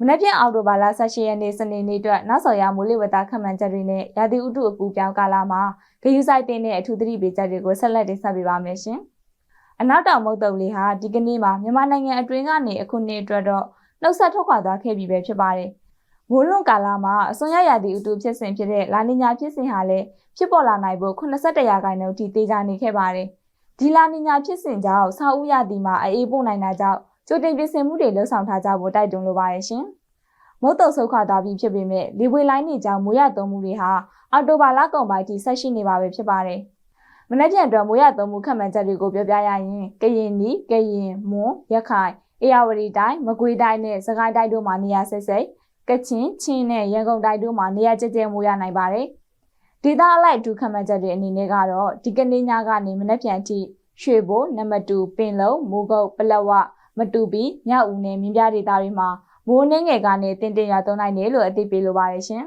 မနက်ဖြန်အောက်တိုဘာလ18ရက်နေ့စနေနေ့အတွက်နောက်ဆော်ရမိုးလေဝသခန့်မှန်းချက်တွေနဲ့ရာသီဥတုအပူပြောင်းကာလမှာဂယုစိုက်တင်တဲ့အထူးသတိပေးချက်တွေကိုဆက်လက်တင်ဆက်ပေးပါမယ်ရှင်။အနောက်တောင်မုတ်တုံလေးဟာဒီကနေ့မှာမြန်မာနိုင်ငံအတွင်းကနေအခုနှစ်အတွက်တော့နှုတ်ဆက်ထွက်ခွာသွားခဲ့ပြီပဲဖြစ်ပါတယ်။မိုးလွန်ကာလမှာအစွန်ရရာသီဥတုဖြစ်စဉ်ဖြစ်တဲ့လာနီညာဖြစ်စဉ်ဟာလည်းဖြစ်ပေါ်လာနိုင်ဖို့82ရာခိုင်နှုန်းထိတေချာနေခဲ့ပါတယ်။ဒီလာနီညာဖြစ်စဉ်ကြောင့်ဆောက်ဦးရာသီမှာအေးပို့နိုင်တာကြောင့် ကြိုတင်ပြင်ဆင်မှုတွေလှုပ်ဆောင်ထားကြဖို့တိုက်တွန်းလိုပါတယ်ရှင်။မုတ်တုံဆုတ်ခွာသွားပြီးဖြစ်ပေမဲ့လေပွေလိုင်းနေကြောင့်မိုးရသုံးမှုတွေဟာအော်တိုဘာလကုန်ပိုင်းထိဆက်ရှိနေပါပဲဖြစ်ပါတယ်။မနေ့ပြန်အတွက်မိုးရသုံးမှုခန့်မှန်းချက်တွေကိုပြောပြရရင်ကရင်နီကရင်မွန်ရခိုင်အေရဝတီတိုင်းမကွေးတိုင်းနဲ့စကိုင်းတိုင်းတို့မှာနေရာစိတ်စိတ်ကချင်ချင်းနဲ့ရန်ကုန်တိုင်းတို့မှာနေရာကျကျမိုးရနိုင်ပါတယ်။ဒေသအလိုက်ဒုခန့်မှန်းချက်တွေအနေနဲ့ကတော့ဒီကနေ့ညကနေမနေ့ပြန်ထိရွှေဘိုနံပါတ်2ပင်လုံးမိုးကုတ်ပလက်ဝ မတူပီမြောက်ဦးနဲ့မြင်းပြဒေသတွေမှာမိုးနှင်းငယ်ကနေတင်းတင်းရွာသွန်းနိုင်တယ်လို့အသိပေးလိုပါတယ်ရှင်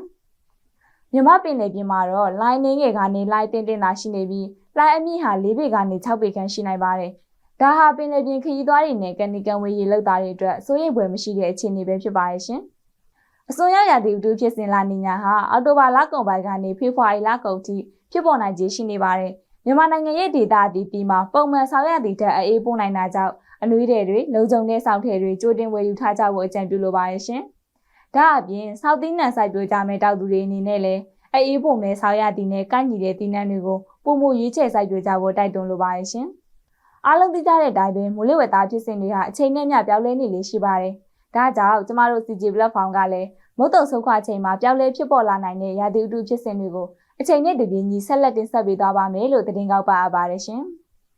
။မြမပင်နယ်ပြင်မှာတော့လိုင်းနှင်းငယ်ကနေလိုင်းတင်းတင်းသာရှိနေပြီးလိုင်းအမြင့်ဟာ၄ပေကနေ6ပေခန့်ရှိနိုင်ပါတယ်။ဒါဟာပင်နယ်ပြင်ခရီးသွားတွေနဲ့ကန်နီကန်ဝေးရေလောက်သားတွေအတွက်စိုးရိမ်ဖွယ်မရှိတဲ့အခြေအနေပဲဖြစ်ပါရဲ့ရှင်။အစိုးရရာသီဥတုဖြစ်စဉ်လာနီညာဟာအော်တိုဘာလကုန်ပိုင်းကနေဖေဖော်ဝါရီလကုန်ထိဖြစ်ပေါ်နိုင်ခြေရှိနေပါတယ်။ မြန်မာနိုင်ငံရဲ့ဒေသအသီးသီးမှာပုံမှန်ဆောင်ရသည့်ထက်အေးပိုးနိုင်တာကြောင့်အနွေးတွေတွေလုံခြုံတဲ့စောင့်ထည်တွေကြိုတင်ဝယ်ယူထားကြဖို့အကြံပြုလိုပါရဲ့ရှင်။ဒါအပြင်စောက်သီးနှံစိုက်ပျိုးကြမဲ့တောက်သူတွေအနေနဲ့လည်းအေးဖို့မဲ့ဆောက်ရသည်နဲ့ကန့်ညီတဲ့သီးနှံတွေကိုပုံမှုရွေးချယ်စိုက်ပျိုးကြဖို့တိုက်တွန်းလိုပါရဲ့ရှင်။အားလုံးသိကြတဲ့အတိုင်းပဲမိုးလေဝသဖြစ်စဉ်တွေဟာအချိန်နဲ့မျှပြောင်းလဲနေလေရှိပါတယ်။ဒါကြောင့်ကျမတို့ CG platform ကလည်းမုတ်တုံဆုတ်ခွာချိန်မှာပြောင်းလဲဖြစ်ပေါ်လာနိုင်တဲ့ရာသီဥတုဖြစ်စဉ်တွေကို အချိန်နဲ့တပြေးညီဆက်လက်တင်ဆက်ပေးသွားပါမယ်လို့သတင်းကောက်ပါအပ်ပါတယ်ရှင်။